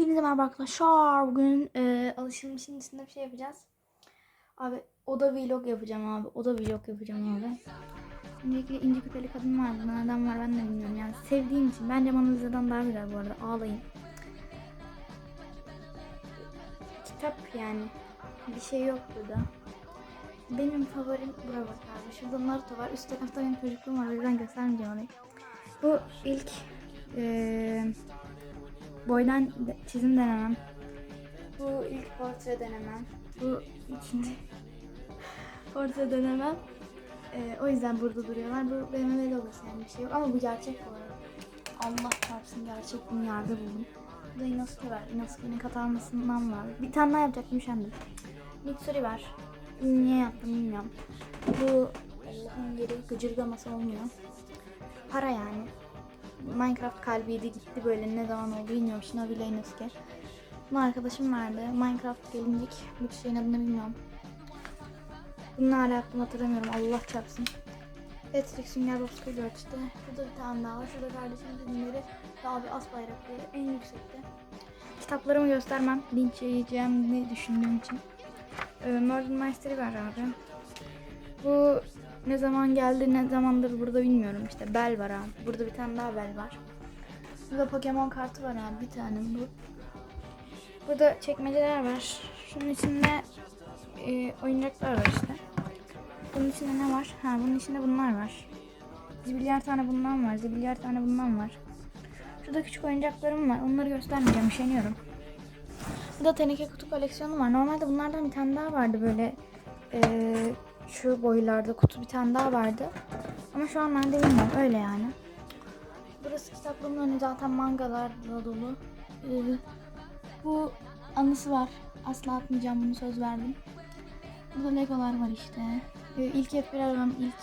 Hepinize merhaba arkadaşlar. Bugün e, alışılmışın içinde bir şey yapacağız. Abi oda vlog yapacağım abi. Oda vlog yapacağım abi. Öncelikle ince küpeli kadın var. Buna neden var ben de bilmiyorum. Yani sevdiğim için. Bence Mona Lisa'dan daha güzel bu arada. Ağlayın. Kitap yani. Bir şey yok burada. Benim favorim bura bak abi. Şurada Naruto var. Üst tarafta benim çocukluğum var. O yüzden göstermeyeceğim orayı. Bu ilk eee boydan de- çizim denemem. Bu ilk portre denemem. Bu ikinci portre denemem. Eee, o yüzden burada duruyorlar. Bu BMW logosu yani bir şey yok. Ama bu gerçek bu arada. Allah çarpsın gerçek yerde buldum. Bu da Inosuke var. Inosuke'nin katanmasından var. Bir tane daha yapacaktım üşendim. Mitsuri var. Niye yaptım bilmiyorum. Bu Allah'ın yeri gıcırgaması olmuyor. Para yani. Minecraft kalbiydi gitti böyle ne zaman oldu bilmiyorum. Shinobi ile Inosuke. Bunu arkadaşım verdi. Minecraft gelincik. Bu şeyin adını bilmiyorum. Bunu hala yaptım hatırlamıyorum. Allah çarpsın. Patrick Sünger Bob Squidward işte. Şurada bir tane daha var. Şurada kardeşimin ürünleri. Daha bir as bayrakları en yüksekte. Kitaplarımı göstermem. Linç yiyeceğim ne düşündüğüm için. Ee, Murder Mystery var abi. Ne zaman geldi ne zamandır burada bilmiyorum işte bel var abi. Burada bir tane daha bel var. Burada Pokemon kartı var abi bir tane bu. Burada çekmeceler var. Şunun içinde e, oyuncaklar var işte. Bunun içinde ne var? Ha bunun içinde bunlar var. Zibilyar tane bundan var. Zibilyar tane bundan var. Şurada küçük oyuncaklarım var. Onları göstermeyeceğim. Üşeniyorum. Burada teneke kutu koleksiyonu var. Normalde bunlardan bir tane daha vardı böyle eee, şu boylarda kutu bir tane daha vardı. Ama şu an nerede bilmiyorum. Öyle yani. Burası kitaplığımın önü zaten mangalarla dolu. Eee, bu anısı var. Asla atmayacağım bunu söz verdim. Burada legolar var işte. Ee, ilk hep bir arabam ilk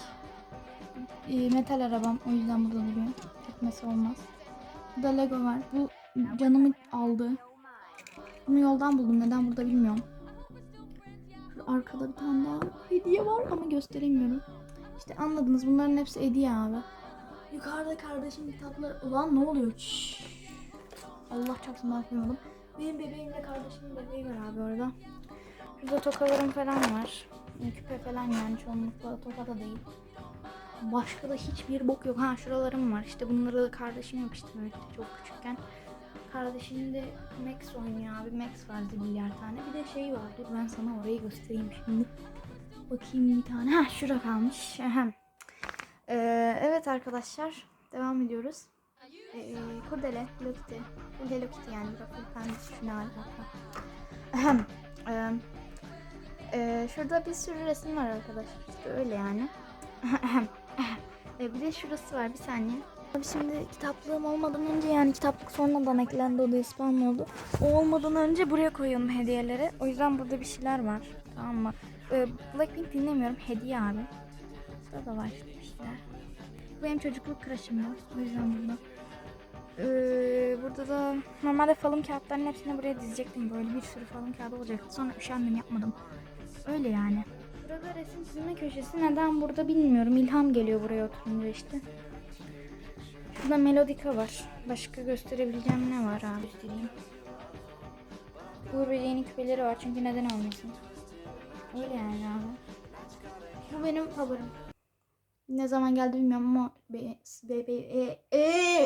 e, metal arabam o yüzden burada duruyor. Gitmesi olmaz. Burada lego var. Bu canımı aldı. Bunu yoldan buldum. Neden burada bilmiyorum. Arkada bir tane daha hediye var ama gösteremiyorum. İşte anladınız. Bunların hepsi hediye abi. Yukarıda kardeşim kitapları... Ulan ne oluyor? Şşş. Allah çarpsın bakmıyordum. Benim bebeğimle kardeşimin bebeği var abi orada. Şurada tokalarım falan var. Küpe falan yani çoğunlukla toka da değil. Başka da hiçbir bok yok. Ha şuralarım var. İşte bunları da kardeşim yapıştı böyle çok küçükken. Kardeşim de Max oynuyor abi. Max vardı milyar tane. Bir de şey var. Dur ben sana orayı göstereyim şimdi. Bakayım bir tane. Ha şura kalmış. Ahem. Ee, evet arkadaşlar. Devam ediyoruz. Ee, kurdele. Bu Hello Kitty yani. Şunu alaka. Ahem. Ee, ee, şurada bir sürü resim var arkadaşlar. İşte öyle yani. ee, bir de şurası var bir saniye. Abi şimdi kitaplığım olmadan önce yani kitaplık sonradan eklendi odaya spam oldu. O olmadan önce buraya koyuyorum hediyeleri. O yüzden burada bir şeyler var. Tamam mı? Ee, Blackpink dinlemiyorum. Hediye abi. Burada da var bir şeyler. Bu benim çocukluk crush'ım var. O yüzden burada. Ee, burada da normalde falım kağıtlarının hepsini buraya dizecektim. Böyle bir sürü falım kağıdı olacaktı. Sonra üşendim yapmadım. Öyle yani. Burada resim çizme köşesi neden burada bilmiyorum. İlham geliyor buraya oturunca işte. Şurada melodika var. Başka gösterebileceğim ne var abi göstereyim. Uğur Böceği'nin küpeleri var çünkü neden olmasın. Öyle yani abi. Bu benim favorim. Ne zaman geldi bilmiyorum ama be, be, be, e, e,